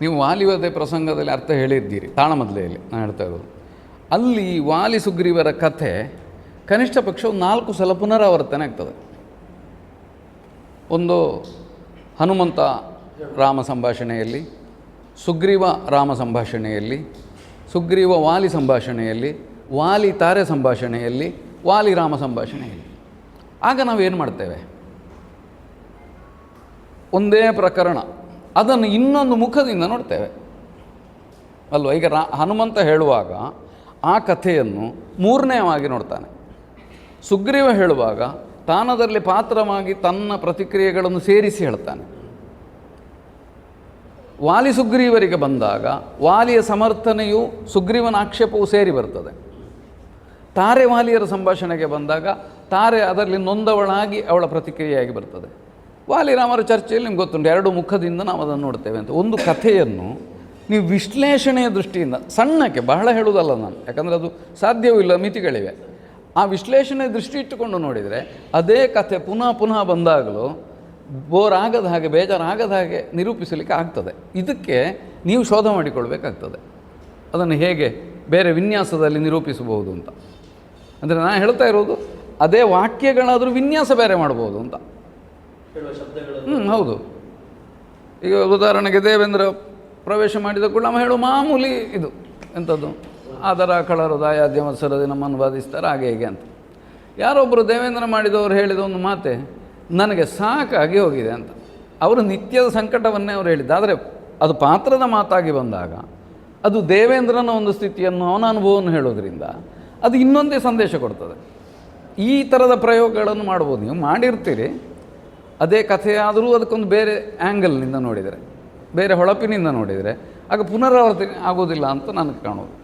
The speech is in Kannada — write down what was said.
ನೀವು ವಾಲಿವದೆ ಪ್ರಸಂಗದಲ್ಲಿ ಅರ್ಥ ಹೇಳಿದ್ದೀರಿ, ತಾಳಮದ್ಲೆಯಲ್ಲಿ ನಾನು ಹೇಳ್ತಾ ಇರೋದು. ಅಲ್ಲಿ ವಾಲಿ ಸುಗ್ರೀವರ ಕಥೆ ಕನಿಷ್ಠ ಪಕ್ಷ ನಾಲ್ಕು ಸಲ ಪುನರಾವರ್ತನೆ ಆಗ್ತದೆ. ಒಂದು ಹನುಮಂತ ರಾಮ ಸಂಭಾಷಣೆಯಲ್ಲಿ, ಸುಗ್ರೀವ ರಾಮ ಸಂಭಾಷಣೆಯಲ್ಲಿ, ಸುಗ್ರೀವ ವಾಲಿ ಸಂಭಾಷಣೆಯಲ್ಲಿ, ವಾಲಿ ತಾರೆ ಸಂಭಾಷಣೆಯಲ್ಲಿ, ವಾಲಿ ರಾಮ ಸಂಭಾಷಣೆಯಲ್ಲಿ. ಆಗ ನಾವೇನು ಮಾಡ್ತೇವೆ? ಒಂದೇ ಪ್ರಕರಣ. ಅದನ್ನು ಇನ್ನೊಂದು ಮುಖದಿಂದ ನೋಡ್ತೇವೆ. ಅಲ್ವ? ಈಗ ರಾ, ಹನುಮಂತ ಹೇಳುವಾಗ ಆ ಕಥೆಯನ್ನು ಮೂರನೇವಾಗಿ ನೋಡ್ತಾನೆ. ಸುಗ್ರೀವ ಹೇಳುವಾಗ ತಾನದರಲ್ಲಿ ಪಾತ್ರವಾಗಿ ತನ್ನ ಪ್ರತಿಕ್ರಿಯೆಗಳನ್ನು ಸೇರಿಸಿ ಹೇಳ್ತಾನೆ. ವಾಲಿ ಸುಗ್ರೀವರಿಗೆ ಬಂದಾಗ ವಾಲಿಯ ಸಮರ್ಥನೆಯು ಸುಗ್ರೀವನ ಆಕ್ಷೇಪವು ಸೇರಿ ಬರ್ತದೆ. ತಾರೆ ವಾಲಿಯರ ಸಂಭಾಷಣೆಗೆ ಬಂದಾಗ ತಾರೆ ಅದರಲ್ಲಿ ನೊಂದವಳಾಗಿ ಅವಳ ಪ್ರತಿಕ್ರಿಯೆಯಾಗಿ ಬರ್ತದೆ. ವಾಲಿರಾಮರ ಚರ್ಚೆಯಲ್ಲಿ ನಿಮ್ಗೆ ಗೊತ್ತುಂಟು, ಎರಡು ಮುಖದಿಂದ ನಾವು ಅದನ್ನು ನೋಡ್ತೇವೆ ಅಂತ. ಒಂದು ಕಥೆಯನ್ನು ನೀವು ವಿಶ್ಲೇಷಣೆಯ ದೃಷ್ಟಿಯಿಂದ, ಸಣ್ಣಕ್ಕೆ ಬಹಳ ಹೇಳುವುದಲ್ಲ ನಾನು, ಯಾಕಂದರೆ ಅದು ಸಾಧ್ಯವೂ ಇಲ್ಲ, ಮಿತಿಗಳಿವೆ. ಆ ವಿಶ್ಲೇಷಣೆ ದೃಷ್ಟಿ ಇಟ್ಟುಕೊಂಡು ನೋಡಿದರೆ, ಅದೇ ಕಥೆ ಪುನಃ ಪುನಃ ಬಂದಾಗಲೂ ಬೋರ್ ಆಗದ ಹಾಗೆ, ಬೇಜಾರಾಗದ ಹಾಗೆ ನಿರೂಪಿಸಲಿಕ್ಕೆ ಆಗ್ತದೆ. ಇದಕ್ಕೆ ನೀವು ಶೋಧ ಮಾಡಿಕೊಳ್ಬೇಕಾಗ್ತದೆ. ಅದನ್ನು ಹೇಗೆ ಬೇರೆ ವಿನ್ಯಾಸದಲ್ಲಿ ನಿರೂಪಿಸಬಹುದು ಅಂತ. ಅಂದರೆ ನಾನು ಹೇಳ್ತಾ ಇರೋದು, ಅದೇ ವಾಕ್ಯಗಳಾದರೂ ವಿನ್ಯಾಸ ಬೇರೆ ಮಾಡ್ಬೋದು ಅಂತ. ಹ್ಞೂ ಹೌದು. ಈಗ ಉದಾಹರಣೆಗೆ ದೇವೇಂದ್ರ ಪ್ರವೇಶ ಮಾಡಿದ ಕೂಡ ನಮ್ಮ ಹೇಳುವ ಮಾಮೂಲಿ ಇದು. ಎಂಥದ್ದು. ಆದರ, ಕಳರು ದಾಯಾದ್ಯ ಸರದಿ ನಮ್ಮನ್ನು ಬಾಧಿಸ್ತಾರೆ, ಹಾಗೆ ಹೀಗೆ ಅಂತ. ಯಾರೊಬ್ಬರು ದೇವೇಂದ್ರ ಮಾಡಿದವರು ಹೇಳಿದ ಒಂದು ಮಾತೆ, ನನಗೆ ಸಾಕಾಗಿ ಹೋಗಿದೆ ಅಂತ. ಅವರು ನಿತ್ಯದ ಸಂಕಟವನ್ನೇ ಅವರು ಹೇಳಿದ್ದು. ಆದರೆ ಅದು ಪಾತ್ರದ ಮಾತಾಗಿ ಬಂದಾಗ, ಅದು ದೇವೇಂದ್ರನ ಒಂದು ಸ್ಥಿತಿಯನ್ನು ಅವನ ಅನುಭವವನ್ನು ಹೇಳೋದ್ರಿಂದ ಅದು ಇನ್ನೊಂದೇ ಸಂದೇಶ ಕೊಡ್ತದೆ. ಈ ಥರದ ಪ್ರಯೋಗಗಳನ್ನು ಮಾಡ್ಬೋದು. ನೀವು ಮಾಡಿರ್ತೀರಿ. ಅದೇ ಕಥೆಯಾದರೂ ಅದಕ್ಕೊಂದು ಬೇರೆ ಆ್ಯಂಗಲ್ನಿಂದ ನೋಡಿದರೆ, ಬೇರೆ ಹೊಳಪಿನಿಂದ ನೋಡಿದರೆ, ಆಗ ಪುನರಾವರ್ತನೆ ಆಗೋದಿಲ್ಲ ಅಂತ ನನಗೆ ಕಾಣೋದು